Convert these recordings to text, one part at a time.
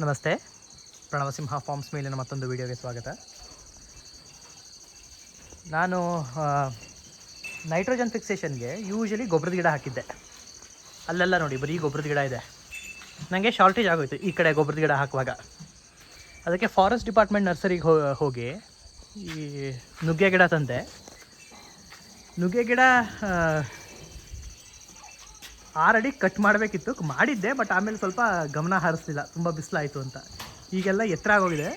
ನಮಸ್ತೆ. ಪ್ರಣವಸಿಂಹ ಫಾರ್ಮ್ಸ್ ಮೇಲಿನ ಮತ್ತೊಂದು ವಿಡಿಯೋಗೆ ಸ್ವಾಗತ. ನಾನು ನೈಟ್ರೋಜನ್ ಫಿಕ್ಸೇಷನ್ಗೆ ಯೂಶಲಿ ಗೊಬ್ಬರದ ಗಿಡ ಹಾಕಿದ್ದೆ. ಅಲ್ಲೆಲ್ಲ ನೋಡಿ, ಬರೀ ಗೊಬ್ಬರದ ಗಿಡ ಇದೆ. ನನಗೆ ಶಾರ್ಟೇಜ್ ಆಗೋಯ್ತು ಈ ಕಡೆ ಗೊಬ್ಬರದ ಗಿಡ ಹಾಕುವಾಗ. ಅದಕ್ಕೆ ಫಾರೆಸ್ಟ್ ಡಿಪಾರ್ಟ್ಮೆಂಟ್ ನರ್ಸರಿಗೆ ಹೋಗಿ ಈ ನುಗ್ಗೆ ಗಿಡ ತಂದೆ. ನುಗ್ಗೆ ಗಿಡ ಆರಡಿ ಕಟ್ ಮಾಡಬೇಕಿತ್ತು. ಮಾಡಿದ್ದೆ ಬಟ್ ಆಮೇಲೆ ಸ್ವಲ್ಪ ಗಮನ ಹರಿಸಲಿಲ್ಲ. ತುಂಬ ಬಿಸಿಲಾಯಿತು ಅಂತ. ಈಗೆಲ್ಲ ಎತ್ತರ ಆಗೋಗಿದೆ.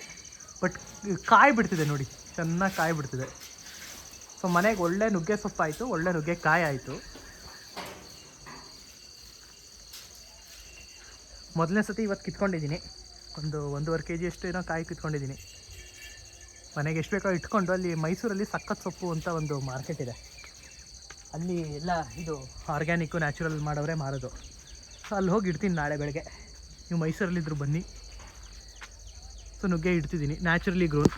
ಬಟ್ ಕಾಯಿ ಬಿಡ್ತಿದೆ ನೋಡಿ. ಚೆನ್ನಾಗಿ ಕಾಯಿ ಬಿಡ್ತಿದೆ. ಸೊ ಮನೆಗೆ ಒಳ್ಳೆ ನುಗ್ಗೆ ಸೊಪ್ಪಾಯಿತು, ಒಳ್ಳೆ ನುಗ್ಗೆ ಕಾಯಿ ಆಯಿತು. ಮೊದಲನೇ ಸತಿ ಇವತ್ತು ಕಿತ್ಕೊಂಡಿದ್ದೀನಿ. ಒಂದು ಒಂದೂವರೆ ಕೆ ಜಿ ಅಷ್ಟು ಏನೋ ಕಾಯಿ ಕಿತ್ಕೊಂಡಿದ್ದೀನಿ. ಮನೆಗೆ ಎಷ್ಟು ಬೇಕೋ ಇಟ್ಕೊಂಡು ಅಲ್ಲಿ ಮೈಸೂರಲ್ಲಿ ಸಕ್ಕತ್ ಸೊಪ್ಪು ಅಂತ ಒಂದು ಮಾರ್ಕೆಟ್ ಇದೆ. ಅಲ್ಲಿ ಎಲ್ಲ ಇದು ಆರ್ಗ್ಯಾನಿಕ್ಕು ನ್ಯಾಚುರಲ್ ಮಾಡೋರೇ ಮಾರೋದು. ಸೊ ಅಲ್ಲಿ ಹೋಗಿ ಇಡ್ತೀನಿ ನಾಳೆ ಬೆಳಗ್ಗೆ. ನೀವು ಮೈಸೂರಲ್ಲಿದ್ದರೂ ಬನ್ನಿ. ಸೊ ನುಗ್ಗೆ ಇಡ್ತಿದ್ದೀನಿ ನ್ಯಾಚುರಲಿ ಗ್ರೋನ್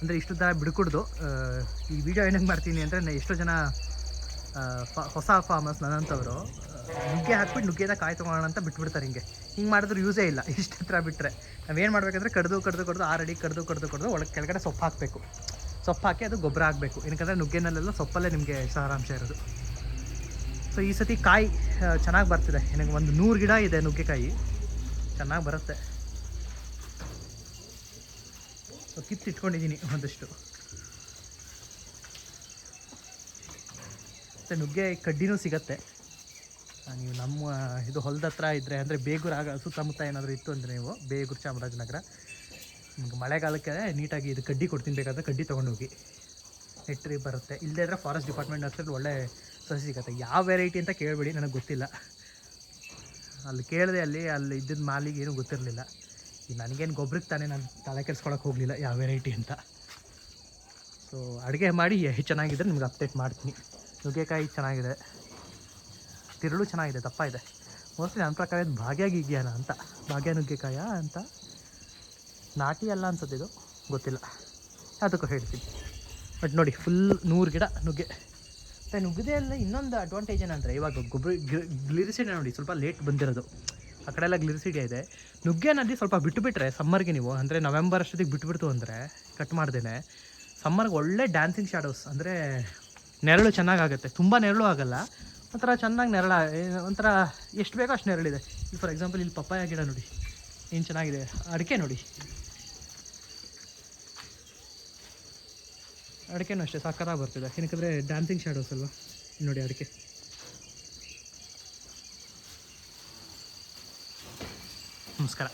ಅಂದರೆ ಇಷ್ಟು ಥರ ಬಿಡ್ಕೊಡ್ದು. ಈ ವಿಡಿಯೋ ಏನಂಗೆ ಮಾಡ್ತೀನಿ ಅಂದರೆ ಎಷ್ಟೋ ಜನ ಹೊಸ ಫಾರ್ಮರ್ಸ್ ನನ್ನಂಥವ್ರು ನುಗ್ಗೆ ಹಾಕ್ಬಿಟ್ಟು ನುಗ್ಗೆದ ಕಾಯಿ ತೊಗೊಳ್ಳೋಣ ಅಂತ ಬಿಟ್ಬಿಡ್ತಾರೆ ಹಿಂಗೆ. ಹಿಂಗೆ ಮಾಡಿದ್ರೆ ಯೂಸೇ ಇಲ್ಲ. ಇಷ್ಟು ಹತ್ರ ಬಿಟ್ಟರೆ ನಾವೇನು ಮಾಡಬೇಕಂದ್ರೆ ಕಡ್ದು ಕಡ್ದು ಕಡ್ದು, ಆರಡಿ ಕಡ್ದು ಕಡ್ದು ಕಡ್ದು ಒಳಗೆ ಕೆಳಗಡೆ ಸೊಪ್ಪು ಹಾಕಬೇಕು. ಸೊಪ್ಪು ಹಾಕಿ ಅದು ಗೊಬ್ಬರ ಹಾಕಬೇಕು. ಏನಕ್ಕಂದರೆ ನುಗ್ಗೆನಲ್ಲೆಲ್ಲ ಸೊಪ್ಪಲ್ಲೇ ನಿಮಗೆ ಸಾರಾಂಶ ಇರೋದು. ಸೊ ಈ ಸತಿ ಕಾಯಿ ಚೆನ್ನಾಗಿ ಬರ್ತಿದೆ. ನನಗೆ ಒಂದು ನೂರು ಗಿಡ ಇದೆ ನುಗ್ಗೆಕಾಯಿ. ಚೆನ್ನಾಗಿ ಬರುತ್ತೆ. ಸೊ ಕಿತ್ತಿಟ್ಕೊಂಡಿದ್ದೀನಿ ಒಂದಷ್ಟು. ಮತ್ತು ನುಗ್ಗೆ ಕಡ್ಡಿನೂ ಸಿಗತ್ತೆ. ನೀವು ನಮ್ಮ ಇದು ಹೊಲದ ಹತ್ರ ಇದ್ದರೆ ಅಂದರೆ ಬೇಗೂರು ಆಗ ಸುತ್ತಮುತ್ತ ಏನಾದರೂ ಇತ್ತು ಅಂದರೆ ನೀವು ಬೇಗೂರು ಚಾಮರಾಜನಗರ. ನಿಮ್ಗೆ ಮಳೆಗಾಲಕ್ಕೆ ನೀಟಾಗಿ ಇದು ಕಡ್ಡಿ ಕೊಡ್ತೀನಿ ಬೇಕಾದ್ರೆ ಕಡ್ಡಿ ತೊಗೊಂಡೋಗಿ. ನೆಟ್ರಿ ಬರುತ್ತೆ. ಇಲ್ಲದೇ ಇದ್ರೆ ಫಾರೆಸ್ಟ್ ಡಿಪಾರ್ಟ್ಮೆಂಟ್ ಹತ್ರ ಒಳ್ಳೆ ಸಸಿ ಸಿಗುತ್ತೆ. ಯಾವ ವೆರೈಟಿ ಅಂತ ಕೇಳಬೇಡಿ, ನನಗೆ ಗೊತ್ತಿಲ್ಲ. ಅಲ್ಲಿ ಕೇಳಿದೆ ಅಲ್ಲಿ ಅಲ್ಲಿ ಇದ್ದಿದ್ದ ಮಾಲಿಗೆ ಏನೂ ಗೊತ್ತಿರಲಿಲ್ಲ. ಈಗ ನನಗೇನು ಗೊಬ್ಬರಕ್ಕೆ ತಾನೇ ನಾನು ತಲೆ ಕೆಡ್ಸ್ಕೊಳಕ್ಕೆ ಹೋಗಲಿಲ್ಲ ಯಾವ ವೆರೈಟಿ ಅಂತ. ಸೊ ಅಡುಗೆ ಮಾಡಿ ಚೆನ್ನಾಗಿದ್ರೆ ನಿಮ್ಗೆ ಅಪ್ಡೇಟ್ ಮಾಡ್ತೀನಿ. ನುಗ್ಗೆಕಾಯಿ ಚೆನ್ನಾಗಿದೆ. ತಿರುಳು ಚೆನ್ನಾಗಿದೆ, ದಪ್ಪ ಇದೆ. ಮೋಸ್ಟ್ಲಿ ನನ್ನ ಪ್ರಕಾರ ಇದು ಭಾಗ್ಯ ಅಂತ. ಭಾಗ್ಯ ನುಗ್ಗೆಕಾಯ ಅಂತ? ನಾಟಿ ಅಲ್ಲ ಅನ್ಸುತ್ತೆ ಇದು? ಗೊತ್ತಿಲ್ಲ. ಅದಕ್ಕೂ ಹೇಳ್ತೀನಿ. ಬಟ್ ನೋಡಿ ಫುಲ್ ನೂರು ಗಿಡ ನುಗ್ಗೆ. ಮತ್ತು ನುಗ್ಗದೆಲ್ಲ ಇನ್ನೊಂದು ಅಡ್ವಾಂಟೇಜ್ ಏನಂದರೆ, ಇವಾಗ ಗೊಬ್ಬರ ಗ್ಲಿರಿಸಿಡೆ ನೋಡಿ, ಸ್ವಲ್ಪ ಲೇಟ್ ಬಂದಿರೋದು. ಆ ಕಡೆ ಎಲ್ಲ ಗ್ಲಿರಿಸಿಡಿಯ ಇದೆ. ನುಗ್ಗೆನಲ್ಲಿ ಸ್ವಲ್ಪ ಬಿಟ್ಟುಬಿಟ್ರೆ ಸಮ್ಮರ್ಗೆ ನೀವು, ಅಂದರೆ ನವೆಂಬರ್ ಅಷ್ಟೊತ್ತಿಗೆ ಬಿಟ್ಟುಬಿಡ್ತು ಅಂದರೆ ಕಟ್ ಮಾಡ್ದೇನೆ ಸಮ್ಮರ್ಗೆ ಒಳ್ಳೆ ಡ್ಯಾನ್ಸಿಂಗ್ ಶಾಡೋಸ್ ಅಂದರೆ ನೆರಳು ಚೆನ್ನಾಗಾಗುತ್ತೆ. ತುಂಬ ನೆರಳು ಆಗಲ್ಲ. ಒಂಥರ ಚೆನ್ನಾಗಿ ನೆರಳ ಒಂಥರ ಎಷ್ಟು ಬೇಕೋ ಅಷ್ಟು ನೆರಳಿದೆ. ಈಗ ಫಾರ್ ಎಕ್ಸಾಂಪಲ್ ಇಲ್ಲಿ ಪಪ್ಪಾಯ ಗಿಡ ನೋಡಿ, ಏನು ಚೆನ್ನಾಗಿದೆ? ಅಡಿಕೆ ನೋಡಿ. ಅಡಿಕೆನೂ ಅಷ್ಟೇ ಸಕ್ಕತ್ತಾಗಿ ಬರ್ತಿದೆ. ಏನಕ್ಕಂದರೆ ಡ್ಯಾನ್ಸಿಂಗ್ ಶ್ಯಾಡೋಸ್ ಅಲ್ವಾ? ನೋಡಿ ಅಡಿಕೆ. ನಮಸ್ಕಾರ.